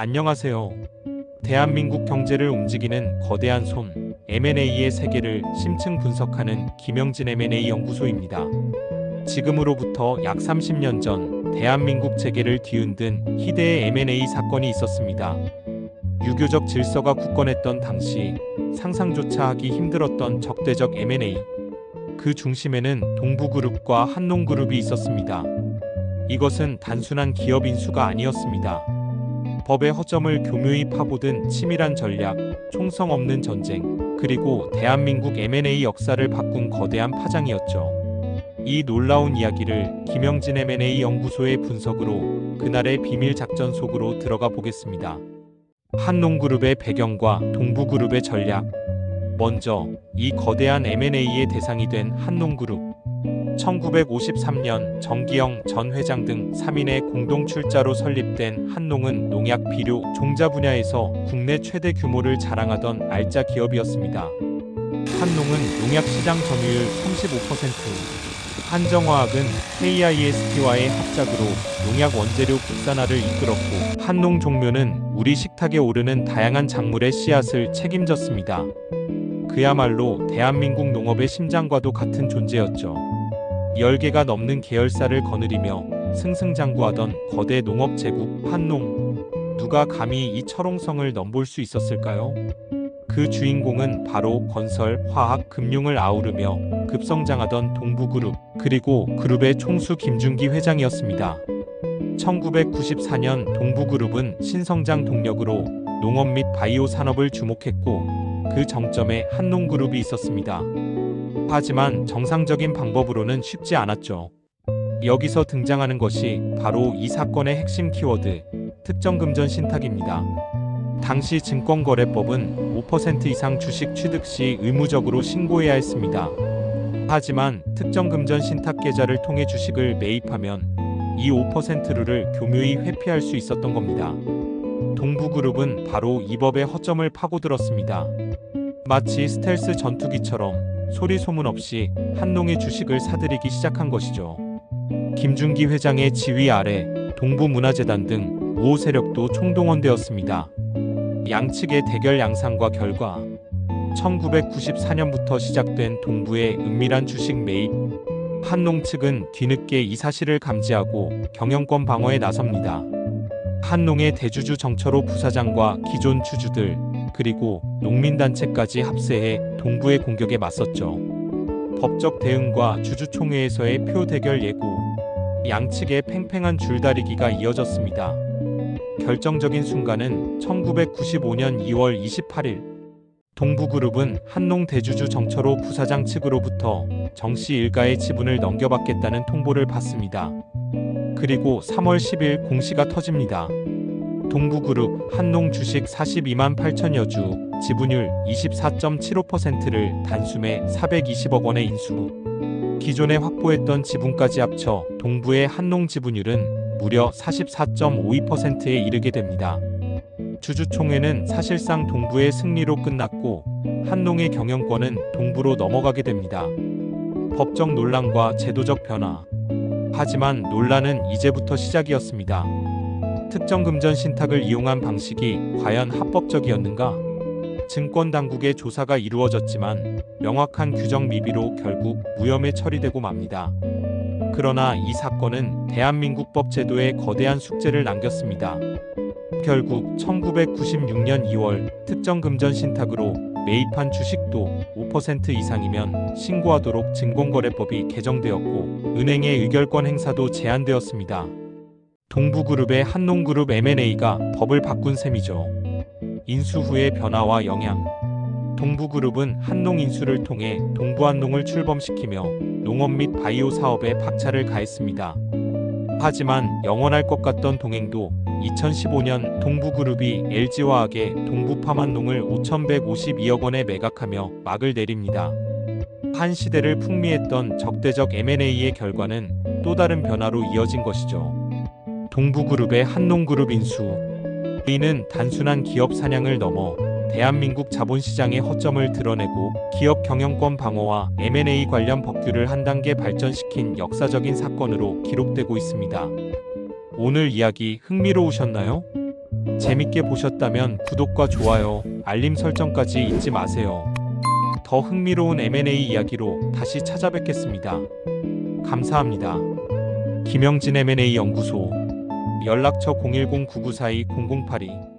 안녕하세요. 대한민국 경제를 움직이는 거대한 손 M&A의 세계를 심층 분석하는 김영진 M&A 연구소입니다. 지금으로부터 약 30년 전 대한민국 재계를 뒤흔든 희대의 M&A 사건이 있었습니다. 유교적 질서가 굳건했던 당시 상상조차 하기 힘들었던 적대적 M&A. 그 중심에는 동부그룹과 한농그룹이 있었습니다. 이것은 단순한 기업 인수가 아니었습니다. 법의 허점을 교묘히 파고든 치밀한 전략, 총성 없는 전쟁, 그리고 대한민국 M&A 역사를 바꾼 거대한 파장이었죠. 이 놀라운 이야기를 김영진 M&A 연구소의 분석으로 그날의 비밀 작전 속으로 들어가 보겠습니다. 한농그룹의 배경과 동부그룹의 전략. 먼저 이 거대한 M&A의 대상이 된 한농그룹. 1953년 정기영 전 회장 등 3인의 공동 출자로 설립된 한농은 농약 비료 종자 분야에서 국내 최대 규모를 자랑하던 알짜 기업이었습니다. 한농은 농약 시장 점유율 35%, 한정화학은 KIST와의 합작으로 농약 원재료 국산화를 이끌었고 한농 종묘는 우리 식탁에 오르는 다양한 작물의 씨앗을 책임졌습니다. 그야말로 대한민국 농업의 심장과도 같은 존재였죠. 10개가 넘는 계열사를 거느리며 승승장구하던 거대 농업 제국 한농. 누가 감히 이 철옹성을 넘볼 수 있었을까요? 그 주인공은 바로 건설, 화학, 금융을 아우르며 급성장하던 동부그룹, 그리고 그룹의 총수 김준기 회장이었습니다. 1994년 동부그룹은 신성장 동력으로 농업 및 바이오 산업을 주목했고 그 정점에 한농그룹이 있었습니다. 하지만 정상적인 방법으로는 쉽지 않았죠. 여기서 등장하는 것이 바로 이 사건의 핵심 키워드, 특정금전 신탁입니다. 당시 증권거래법은 5% 이상 주식 취득 시 의무적으로 신고해야 했습니다. 하지만 특정금전 신탁 계좌를 통해 주식을 매입하면 이 5%를 교묘히 회피할 수 있었던 겁니다. 동부그룹은 바로 이 법의 허점을 파고들었습니다. 마치 스텔스 전투기처럼 소리 소문 없이 한농의 주식을 사들이기 시작한 것이죠. 김준기 회장의 지휘 아래 동부문화재단 등 우호 세력도 총동원되었습니다. 양측의 대결 양상과 결과 1994년부터 시작된 동부의 은밀한 주식 매입 한농 측은 뒤늦게 이 사실을 감지하고 경영권 방어에 나섭니다. 한농의 대주주 정철호 부사장과 기존 주주들 그리고 농민단체까지 합세해 동부의 공격에 맞섰죠. 법적 대응과 주주총회에서의 표 대결 예고, 양측의 팽팽한 줄다리기가 이어졌습니다. 결정적인 순간은 1995년 2월 28일. 동부그룹은 한농 대주주 정철호 부사장 측으로부터 정씨 일가의 지분을 넘겨받겠다는 통보를 받습니다. 그리고 3월 10일 공시가 터집니다. 동부그룹 한농 주식 42만 8천여 주, 지분율 24.75%를 단숨에 420억 원에 인수. 기존에 확보했던 지분까지 합쳐 동부의 한농 지분율은 무려 44.52%에 이르게 됩니다. 주주총회는 사실상 동부의 승리로 끝났고 한농의 경영권은 동부로 넘어가게 됩니다. 법적 논란과 제도적 변화. 하지만 논란은 이제부터 시작이었습니다. 특정 금전 신탁을 이용한 방식이 과연 합법적이었는가? 증권 당국의 조사가 이루어졌지만 명확한 규정 미비로 결국 무혐의 처리되고 맙니다. 그러나 이 사건은 대한민국 법 제도에 거대한 숙제를 남겼습니다. 결국 1996년 2월 특정 금전 신탁으로 매입한 주식도 5% 이상이면 신고하도록 증권거래법이 개정되었고 은행의 의결권 행사도 제한되었습니다. 동부그룹의 한농그룹 M&A가 법을 바꾼 셈이죠. 인수 후의 변화와 영향. 동부그룹은 한농 인수를 통해 동부한농을 출범시키며 농업 및 바이오 사업에 박차를 가했습니다. 하지만 영원할 것 같던 동행도 2015년 동부그룹이 LG화학의 동부파만농을 5,152억 원에 매각하며 막을 내립니다. 한 시대를 풍미했던 적대적 M&A의 결과는 또 다른 변화로 이어진 것이죠. 동부그룹의 한농그룹 인수. 이는 단순한 기업 사냥을 넘어 대한민국 자본시장의 허점을 드러내고 기업 경영권 방어와 M&A 관련 법규를 한 단계 발전시킨 역사적인 사건으로 기록되고 있습니다. 오늘 이야기 흥미로우셨나요? 재밌게 보셨다면 구독과 좋아요, 알림 설정까지 잊지 마세요. 더 흥미로운 M&A 이야기로 다시 찾아뵙겠습니다. 감사합니다. 김영진 M&A 연구소 연락처 010-9942-0082